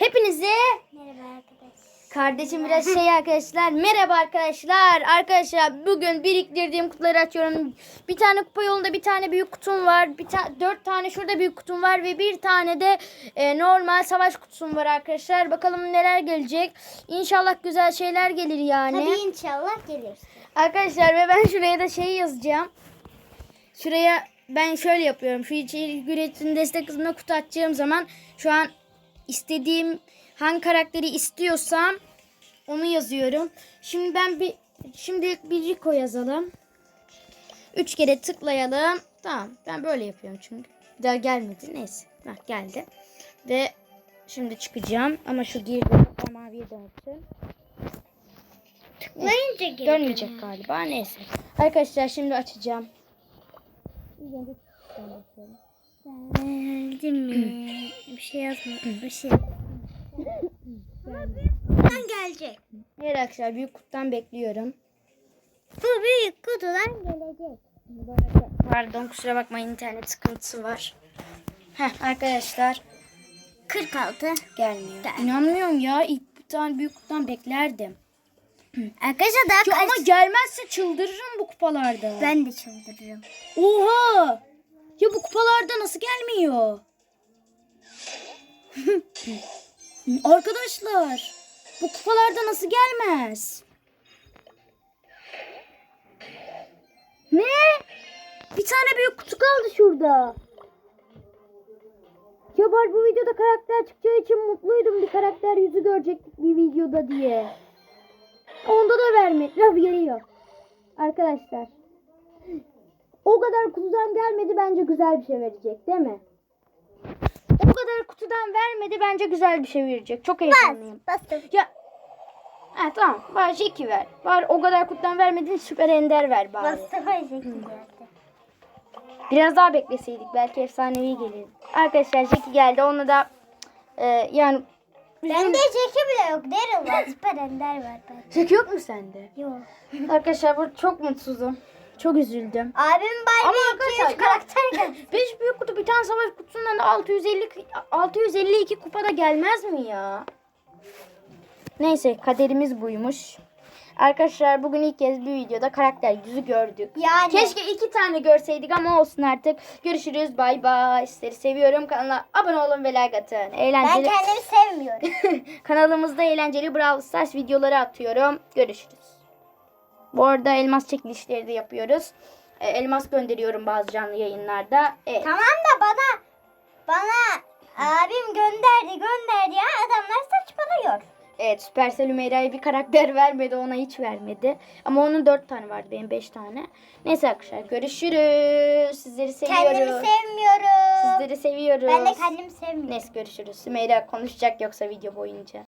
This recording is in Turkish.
Hepinize Merhaba arkadaşlar. kardeşim biraz şey arkadaşlar. Merhaba arkadaşlar. Arkadaşlar bugün biriktirdiğim kutuları açıyorum. Bir tane kupa yolunda bir tane büyük kutum var. Bir ta dört tane şurada büyük kutum var ve bir tane de e, normal savaş kutusum var arkadaşlar. Bakalım neler gelecek. İnşallah güzel şeyler gelir yani. Tabii inşallah gelir. Arkadaşlar ve ben şuraya da şey yazacağım. Şuraya ben şöyle yapıyorum. Şu içerik üretim destek kısmına kutu açacağım zaman şu an istediğim hangi karakteri istiyorsam onu yazıyorum. Şimdi ben bir şimdi bir Rico yazalım. Üç kere tıklayalım. Tamam ben böyle yapıyorum çünkü. Bir daha gelmedi. Neyse. Bak geldi. Ve şimdi çıkacağım. Ama şu girdi. Maviye dönsün. Tıklayınca gelir. Dönmeyecek galiba. Neyse. Arkadaşlar şimdi açacağım. Geldi mi? bir şey yazmadım. Bir şey. Kutudan gelecek. Evet arkadaşlar büyük kutudan bekliyorum. Bu büyük kutudan gelecek. Pardon kusura bakmayın internet sıkıntısı var. Heh arkadaşlar 46. gelmiyor. İnanmıyorum ya ilk bir tane büyük kutudan beklerdim. Arkadaşlar daha kaç... ama gelmezse çıldırırım bu kupalarda. Ben de çıldırırım. Oha! Nasıl gelmiyor? Arkadaşlar bu kupalarda nasıl gelmez? Ne? Bir tane büyük kutu kaldı şurada. Var bu videoda karakter çıkacağı için mutluydum. Bir karakter yüzü görecektik bir videoda diye. Onda da vermedi. Laf geliyor. Arkadaşlar. O kadar kutudan gelmedi bence güzel bir şey verecek değil mi? O kadar kutudan vermedi bence güzel bir şey verecek. Çok heyecanlıyım. Bastım. Ya Ha tamam. Var Jackie ver. Var o kadar kutudan vermedin süper ender ver bari. Bastım şekilde. Biraz daha bekleseydik belki efsanevi gelirdi. Arkadaşlar Jackie geldi. Onunla da e, yani Bende Jackie bile yok. Daryl var. Süper Ender var ben. Jackie yok mu sende? Yok. Arkadaşlar bu çok mutsuzum. Çok üzüldüm. Abim Ama Barbie 200 arkadaşlar karakter geldi. 5 büyük kutu bir tane savaş kutusundan da 650 652 kupada gelmez mi ya? Neyse kaderimiz buymuş. Arkadaşlar bugün ilk kez bir videoda karakter yüzü gördük. Yani. Keşke iki tane görseydik ama olsun artık. Görüşürüz. Bay bay. Sizleri seviyorum. Kanala abone olun ve like atın. Ben Eğlenceli. kendimi sevmiyorum. Kanalımızda eğlenceli Brawl Stars videoları atıyorum. Görüşürüz. Bu arada elmas çekilişleri de yapıyoruz. E, Elmas gönderiyorum bazı canlı yayınlarda. Evet. tamam da bana bana abim gönderdi gönderdi ya adamlar saçmalıyor. Evet Supercell Hümeyra'ya bir karakter vermedi ona hiç vermedi. Ama onun dört tane vardı benim beş tane. Neyse arkadaşlar görüşürüz. Sizleri seviyoruz. Kendimi sevmiyorum. Sizleri seviyoruz. Ben de kendimi sevmiyorum. Neyse görüşürüz. Sümeyra konuşacak yoksa video boyunca.